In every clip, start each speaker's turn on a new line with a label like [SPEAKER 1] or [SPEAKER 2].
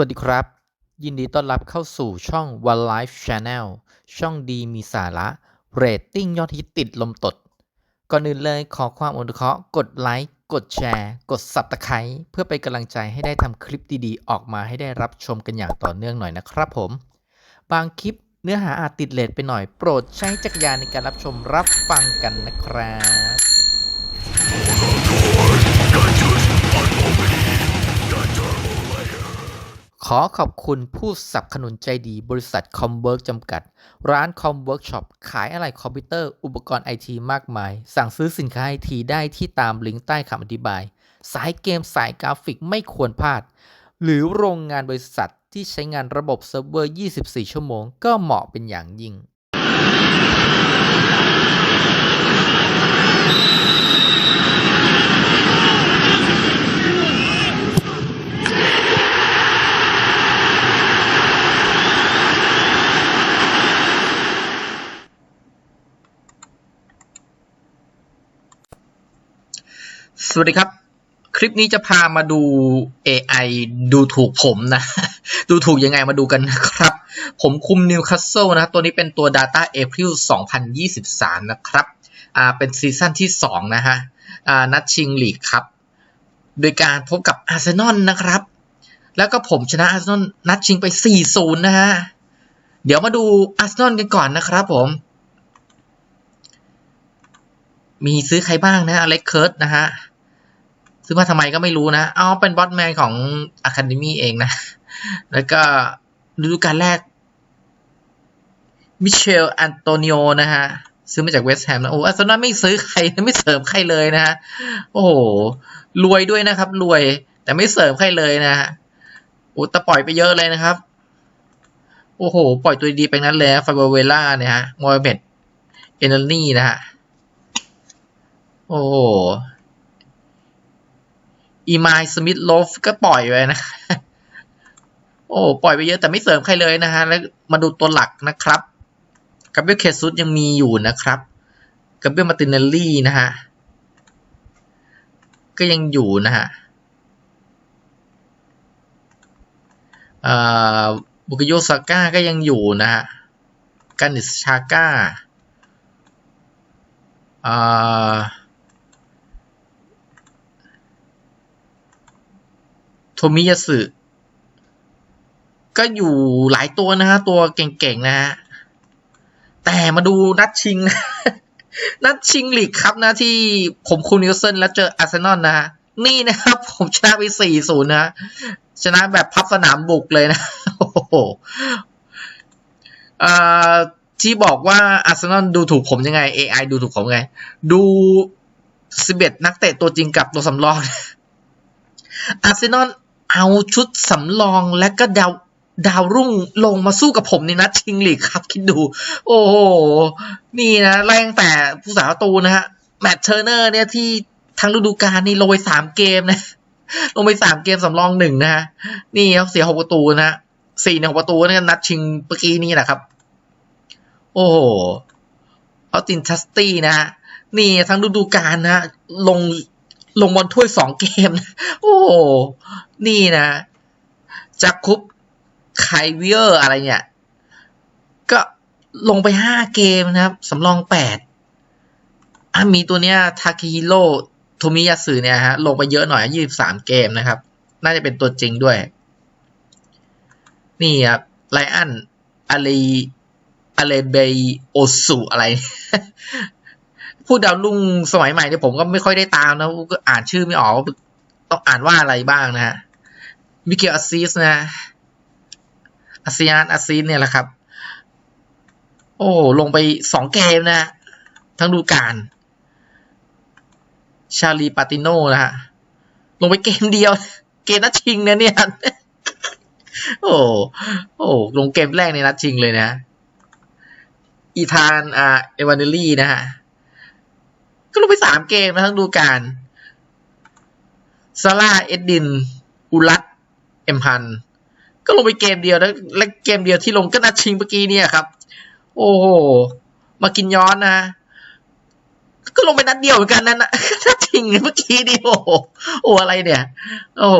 [SPEAKER 1] วัสดีครับ ยินดีต้อนรับเข้าสู่ช่อง One Life Channel ช่องดีมีสาระเรตติ้งยอดฮิตติดลมตด ก่อนอื่นเลยขอความอนุเคราะห์กดไลค์กดแชร์ กด Subscribe เพื่อเป็นกำลังใจให้ได้ทำคลิปดีๆ ออกมาให้ได้รับชมกันอย่างต่อเนื่องหน่อยนะครับผม บางคลิปเนื้อหาอาจติดเลทไปหน่อยโปรดใช้จักรยานในการรับชมรับฟังกันนะครับ ขอขอบคุณผู้สนับสนุนใจดีบริษัทคอมเวิร์กจำกัด ร้านคอมเวิร์กช็อปขายอะไหล่คอมพิวเตอร์อุปกรณ์ไอทีมากมาย สั่งซื้อสินค้าไอทีได้ที่ตามลิงก์ใต้คำอธิบาย สายเกมสายกราฟิกไม่ควรพลาด หรือโรงงานบริษัทที่ใช้งานระบบเซิร์ฟเวอร์ 24 ชั่วโมง ก็เหมาะเป็นอย่างยิ่ง
[SPEAKER 2] วัสดีครับ คลิปนี้จะพามาดู AI ดูถูกผมนะ ดูถูกยังไงมาดูกันนะครับ ผมคุมนิวคาสเซิลนะ ตัวนี้เป็นตัว Data April 2023 นะครับอ่าเป็นซีซั่นที่ 2 นะฮะอ่านัดชิงลีกครับ โดยการพบกับอาร์เซนอลนะครับ แล้วก็ผมชนะอาร์เซนอลนัดชิงไป 4-0 นะฮะ เดี๋ยวมาดูอาร์เซนอลกันก่อนนะครับผมมีซื้อใครบ้างนะอเล็กเคิร์ดนะฮะ ซื้อมาทำไมก็ไม่รู้นะเอาเป็นบอสแมนของ Academy เองนะ แล้วก็ฤดูกาลแรกมิเชลอันโตนิโอนะฮะ ซื้อมาจากเวสต์แฮมนะ โอ้อาร์เซนอลไม่ซื้อใครไม่เสริมใครเลยนะฮะ โอ้โห รวยด้วยนะครับ รวยแต่ไม่เสริมใครเลยนะฮะโอ้แต่ปล่อยไปเยอะเลยนะครับ โอ้โห ปล่อยตัวดีไปนั้นเลยฟาเบเวล่าเนี่ยฮะมอยเบตเอเนลนี่นะฮะ โอ้โห อีมายสมิธโลฟก็ปล่อยไปนะ โอ้ปล่อยไปเยอะแต่ไม่เสริมใครเลยนะฮะ แล้วมาดูตัวหลักนะครับกับเบลเคซุสยังมีอยู่นะครับกับเบลมาตินเนลลี่นะฮะ ก็ยังอยู่นะฮะอ่าบุกโยซาก้าก็ยังอยู่นะฮะกานิสชาก้าอ่า โทมิยาสึก็อยู่หลายตัวนะฮะ ตัวเก่งๆนะฮะ แต่มาดูนัดชิงนะนัดชิงลีกครับนะที่ผมคูนิวเซนแล้วเจออาร์เซนอลนะฮะ นี่นะครับ ผมชนะไป4-0นะ ชนะแบบพับสนามบุกเลยนะ โอ้โหที่บอกว่าอาร์เซนอลดูถูกผมยังไง AI ดูถูกผมยังไง ดู11นักเตะตัวจริงกับตัวสำรองอาร์เซนอล เอาชุดสำรองและก็ดาวดาวรุ่งลงมาสู้กับผมในนัดชิงลีกครับ คิดดู โอ้โห นี่นะแรงแต่ผู้สาประตูนะฮะ แมตต์เทอร์เนอร์เนี่ยที่ทั้งฤดูกาลนี่ลงไปสามเกมนะ ลงไปสามเกมสำรองหนึ่งนะฮะ นี่ครับเสียหกประตูนะฮะสี่ในหกประตูนะนัดชิงเมื่อกี้นี้แหละครับ โอ้โหเอาตินทัสตี้นะฮะนี่ทั้งฤดูกาลนะฮะลง ลงบอลถ้วยสองเกม โอ้โห นี่นะจากคุปไคเวียร์อะไรเนี่ย ก็ลงไปห้าเกมนะครับ สำรองแปดอะมีตัวเนี้ยทาเคฮิโร่โทมิยาสึเนี่ยฮะ ลงไปเยอะหน่อยยี่สิบสามเกมนะครับ น่าจะเป็นตัวจริงด้วย นี่ครับไลอันอาลีอาเลเบโอสุอะไร ผู้ดาวรุ่งสมัยใหม่เนี่ยผมก็ไม่ค่อยได้ตามนะก็อ่านชื่อไม่ออกต้องอ่านว่าอะไรบ้างนะฮะมิเกลอาซิสนะอาซิยานอาซิสเนี่ยแหละครับ โอ้ลงไปสองเกมนะ ทั้งดูการ ชาลีปาติโนนะฮะ ลงไปเกมเดียว เกมนัดชิงนี่ยเนี่ย โอ้โอ้ลงเกมแรกในนัดชิงเลยนะ อีธานอ่าเอวานเนลลี่นะฮะ ก็ลงไปสามเกมนะทั้งดูการซาร่าเอ็ดดิน อุลัตเอ็มพัน ก็ลงไปเกมเดียวแล้วและเกมเดียวที่ลงก็นัดชิงเมื่อกี้เนี่ยครับ โอ้โห มากินย้อนนะ ก็ลงไปนัดเดียวเหมือนกันนั่นนะนัดชิงเมื่อกี้นี่โอ้โหโอ้อะไรเนี่ย โอ้โห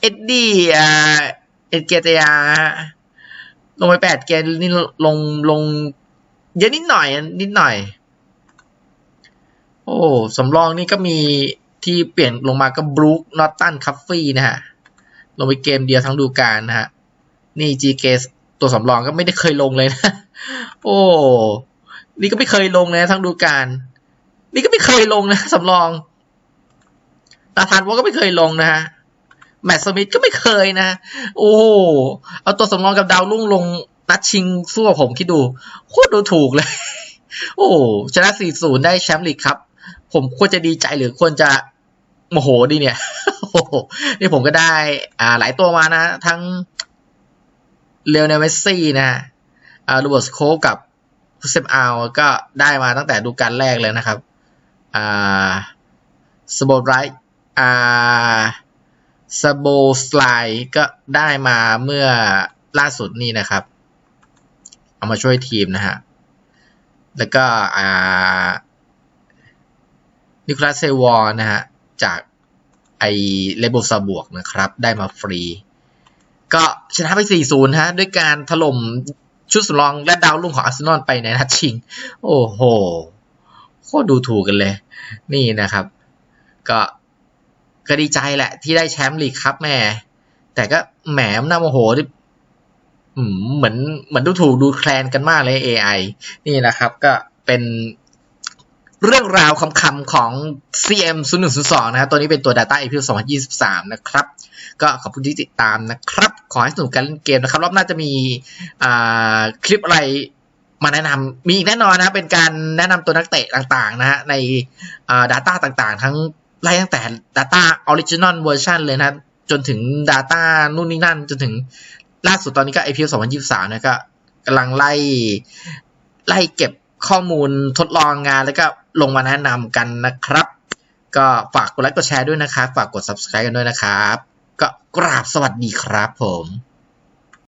[SPEAKER 2] เอ็ดดี้อ่าเอ็ดเกตยา ลงไปแปดเกมนี่ลงลงเยอะนิดหน่อย นิดหน่อย โอ้สำรองนี่ก็มีที่เปลี่ยนลงมาก็บรูคนอตตันคัฟฟี่นะฮะ ลงไปเกมเดียวทั้งดูการนะฮะ นี่ GK ตัวสำรองก็ไม่ได้เคยลงเลยนะ โอ้ นี่ก็ไม่เคยลงเลยนะทั้งดูการ นี่ก็ไม่เคยลงนะสำรองตาทานวอก็ไม่เคยลงนะฮะแมตต์สมิธก็ไม่เคยนะ โอ้เอาตัวสำรองกับดาวรุ่งลงนัดชิงสู้กับผมคิดดู โคตรดูถูกเลย โอ้ชนะ 4-0 ได้แชมป์ลีกครับ ผมควรจะดีใจหรือควรจะโมโหดีเนี่ยโอ้โหนี่ผมก็ได้ อ่า หลายตัวมานะ ทั้งเลโอเนเมสซี่นะอ่าลูเบิร์ตโคกับฮุเซมอัลก็ได้มาตั้งแต่ดูการแรกเลยนะครับ อ่าสโบไรท์อ่าสโบสไลก็ได้มาเมื่อล่าสุดนี่นะครับ เอามาช่วยทีมนะฮะ แล้วก็อ่า นิโคลัสเซวอร์นะฮะจากไอเลโบซาบวกนะครับ ได้มาฟรี ก็ชนะไป 4-0 ฮะ ด้วยการถล่มชุดสำรองและดาวรุ่งของอาร์เซนอลไปในนัดชิง โอ้โห โคตรดูถูกกันเลย นี่นะครับ ก็ก็ดีใจแหละ ที่ได้แชมป์ลีกครับแม่ แต่ก็แหมมนน่าโมโหที่เหมือนเหมือนดูถูกดูแคลนกันมากเลย AI นี่นะครับ ก็เป็น เรื่องราวคำๆของ CM 0 1 0 2นะครับตัวนี้เป็นตัว Data April 2023 นะครับ ก็ขอบคุณที่ติดตามนะครับ ขอให้สนุกการเล่นเกมนะครับ รอบหน้าจะมีคลิปอะไรมาแนะนำมีแน่นอนนะเป็นการแนะนำตัวนักเตะต่างๆนะฮะใน Data ต่างๆ ทั้งไล่ตั้งแต่ Data Original Version เลยนะ จนถึง Data นู่นนี่นั่น จนถึงล่าสุดตอนนี้ก็ April 2023 นะก็กำลังไล่ไล่เก็บ ข้อมูลทดลองงานแล้วก็ลงมาแนะนำกันนะครับ ก็ฝากกดไลค์กดแชร์ด้วยนะครับ ฝากกด subscribe กันด้วยนะครับ ก็กราบสวัสดีครับผม